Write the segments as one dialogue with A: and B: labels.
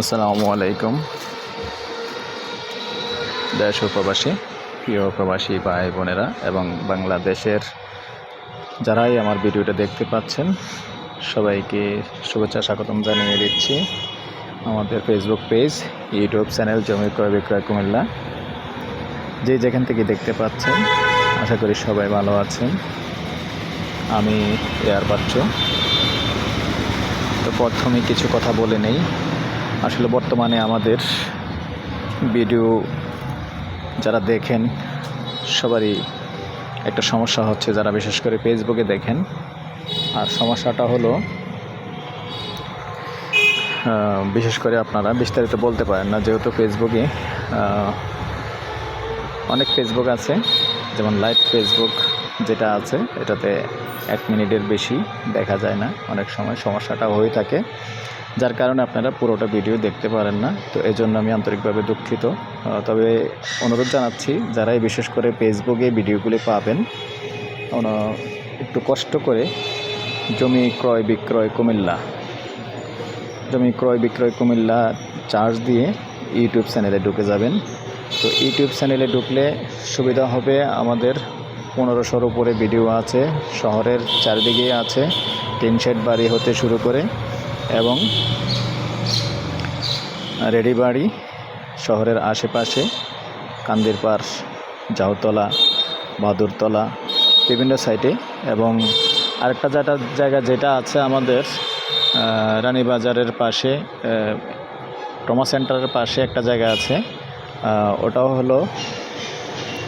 A: আসসালামু আলাইকুম। দেশ ও প্রবাসী, প্রিয় প্রবাসী ভাই বোনেরা এবং বাংলাদেশের যারাই আমার ভিডিওটা দেখতে পাচ্ছেন, সবাইকে শুভেচ্ছা স্বাগতম জানিয়ে দিচ্ছি। আমাদের ফেসবুক পেজ ইউটিউব চ্যানেল জমি ক্রয় বিক্রয় কুমিল্লা যে যেখান থেকে দেখতে পাচ্ছেন, আশা করি সবাই ভালো আছেন। আমি এয়ার বাচ্চ। তো প্রথমে কিছু কথা বলে নেই। আসলে বর্তমানে আমাদের ভিডিও যারা দেখেন, সবারই একটা সমস্যা হচ্ছে যারা বিশেষ করে ফেসবুকে দেখেন। আর সমস্যাটা হলো বিশেষ করে আপনারা বিস্তারিত বলতে পারেন না, যেহেতু ফেসবুকে অনেক ফেসবুক আছে, যেমন লাইভ ফেসবুক যেটা আছে, এটাতে এক মিনিটের বেশি দেখা যায় না অনেক সময়, সমস্যাটা হয়ে থাকে। যার কারণে আপনারা পুরোটা ভিডিও দেখতে পারেন না। তো এই জন্য আমি আন্তরিকভাবে দুঃখিত। তবে অনুরোধ জানাচ্ছি যারাই বিশেষ করে ফেসবুকে ভিডিওগুলি পাবেন একটু কষ্ট করে জমি ক্রয় বিক্রয় কুমিল্লা, জমি ক্রয় বিক্রয় কুমিল্লা চার্জ দিয়ে ইউটিউব চ্যানেলে ঢুকে যাবেন। তো ইউটিউব চ্যানেলে ঢুকলে সুবিধা হবে আমাদের পনেরোশোর উপরে ভিডিও আছে, শহরের চারিদিকেই আছে, টিন শেড বাড়ি হতে শুরু করে এবং রেডিবাড়ি শহরের আশেপাশে কান্দির পার, জাউতলা, বাদুরতলা, বিভিন্ন সাইটে এবং আরেকটা যেটা জায়গা যেটা আছে আমাদের রানীবাজারের পাশে টমা সেন্টারের পাশে একটা জায়গা আছে ওটাও হলো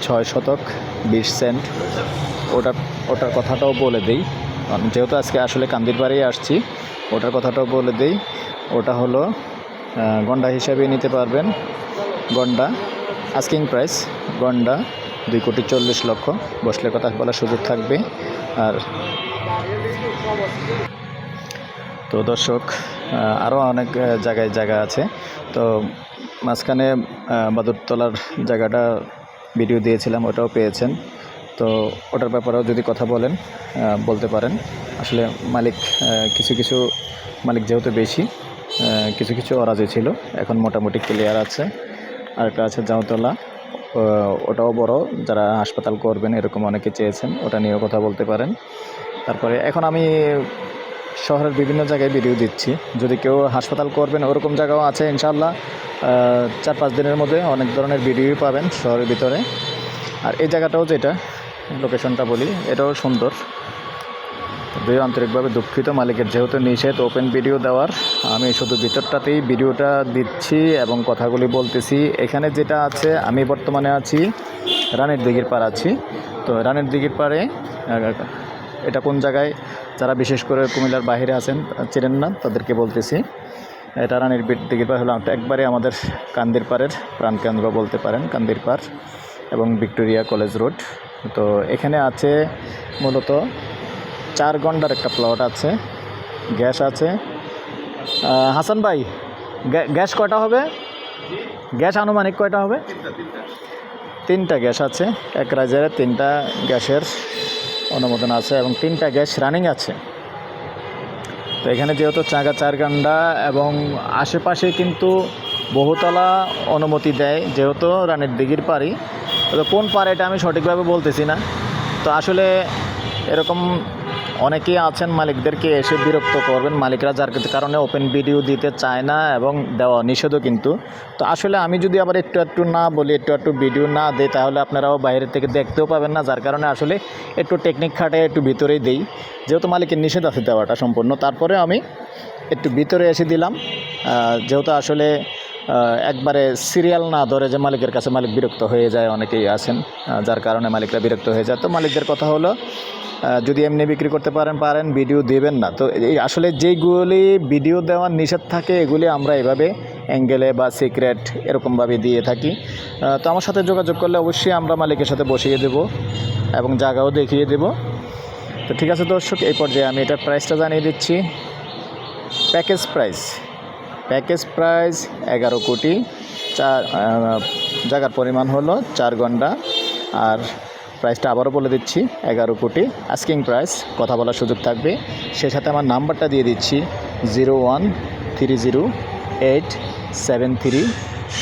A: ছয় শতক বিশ সেন্ট। ওটা ওটার কথাটাও বলে দিই। যেহেতু আজকে আসলে কান্দির বাড়ি আসছি, ওটার কথাটাও বলে দিই। ওটা হলো গন্ডা হিসাবে নিতে পারবেন। গন্ডা আস্কিং প্রাইস গন্ডা দুই কোটি চল্লিশ লক্ষ। বসলে কথা বলার সুযোগ থাকবে। আর তো দর্শক আরও অনেক জায়গায় জায়গা আছে। তো মাঝখানে বাদুরতলার জায়গাটা ভিডিও দিয়েছিলাম, ওটাও পেয়েছেন। তো ওটার ব্যাপারেও যদি কথা বলেন বলতে পারেন। আসলে মালিক কিছু কিছু মালিক যেহেতু বেশি কিছু কিছু অরাজে ছিল, এখন মোটামুটি ক্লিয়ার আছে। আরেকটা আছে জাউতলা ও- ওটাও বড়, যারা হাসপাতাল করবেন এরকম অনেকে চেয়েছেন, ওটা নিয়েও কথা বলতে পারেন। তারপরে এখন আমি শহরের বিভিন্ন জায়গায় ভিডিও দিচ্ছি। যদি কেউ হাসপাতাল করবেন, ওরকম জায়গাও আছে ইনশাল্লাহ চার পাঁচ দিনের মধ্যে অনেক ধরনের ভিডিওই পাবেন শহরের ভিতরে। আর এই জায়গাটাও যেটা লোকেশনটা বলি এটাও সুন্দর। তবে আন্তরিকভাবে দুঃখিত মালিকের যেহেতু নিষেধ ওপেন ভিডিও দেওয়ার আমি শুধু ভিতরটাতেই ভিডিওটা দিচ্ছি এবং কথাগুলি বলতেছি। এখানে যেটা আছে আমি বর্তমানে আছি রানের দিঘির পাড় আছি। তো রানের দিঘির আহ, এটা কোন জায়গায়? যারা বিশেষ করে কুমিল্লার বাইরে আছেন চেনেন না তাদেরকে বলতেছি। এটা রানীর দিঘির পাড় হলো একবারে আমাদের কান্দির পাড়ের প্রাণকেন্দ্র বলতে পারেন কান্দির পাড় এবং ভিক্টোরিয়া কলেজ রোড। তো এখানে আছে মূলত চার ঘণ্টার একটা প্লট আছে, গ্যাস আছে। হাসান ভাই, গ্যা- গ্যাস কয়টা হবে? গ্যাস আনুমানিক কয়টা হবে? তিনটা গ্যাস আছে, এক রাজারে তিনটা গ্যাসের অনুমোদন আছে এবং তিনটা গ্যাস রানিং আছে। তো এখানে যেহেতু চাগা চার গান্ডা এবং আশেপাশে কিন্তু বহুতলা অনুমতি দেয়, যেহেতু রানের দিঘির পাড়ি তো কোন পাড় এটা আমি সঠিকভাবে বলতেছি না। তো আসলে এরকম অনেকেই আছেন মালিকদেরকে এসে বিরক্ত করবেন, মালিকরা যার কারণে ওপেন ভিডিও দিতে চায় না এবং দেওয়া নিষেধও কিন্তু। তো আসলে আমি যদি আবার একটু একটু না বলি, একটু একটু ভিডিও না দিই, তাহলে আপনারাও বাইরে থেকে দেখতেও পাবেন না। যার কারণে আসলে একটু টেকনিক খাটে একটু ভিতরেই দিই। যেহেতু মালিকের নিষেধ আছে দেওয়াটা সম্পূর্ণ। তারপরে আমি একটু ভিতরে এসে দিলাম। যেহেতু আসলে একবারে সিরিয়াল না ধরে যে মালিকের কাছে মালিক বিরক্ত হয়ে যায়, অনেকেই আছেন যার কারণে মালিকরা বিরক্ত হয়ে যায়। তো মালিকদের কথা হলো যদি এমনি বিক্রি করতে পারেন পারেন ভিডিও দেবেন না। তো এই আসলে যেইগুলি ভিডিও দেওয়ার নিষেধ থাকে, এগুলি আমরা এভাবে অ্যাঙ্গেলে বা সিক্রেট এরকমভাবে দিয়ে থাকি। তো আমার সাথে যোগাযোগ করলে অবশ্যই আমরা মালিকের সাথে বসিয়ে দেব এবং জায়গাও দেখিয়ে দেব। তো ঠিক আছে দর্শক, এই পর্যায়ে আমি এটার প্রাইসটা জানিয়ে দিচ্ছি। প্যাকেজ প্রাইস প্যাকেজ প্রাইস এগারো কোটি, চার জায়গার পরিমাণ হলো চার ঘণ্টা। আর প্রাইসটা আবারও বলে দিচ্ছি, এগারো কোটি। আস্কিং প্রাইস কথা বলার সুযোগ থাকবে। সেই সাথে আমার নাম্বারটা দিয়ে দিচ্ছি, zero one three zero eight seven three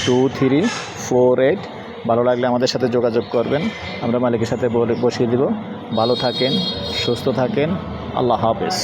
A: two three four eight. ভালো লাগলে আমাদের সাথে যোগাযোগ করবেন। আমরা মালিকের সাথে বসিয়ে দিব। ভালো থাকেন, সুস্থ থাকেন। আল্লাহ হাফেজ।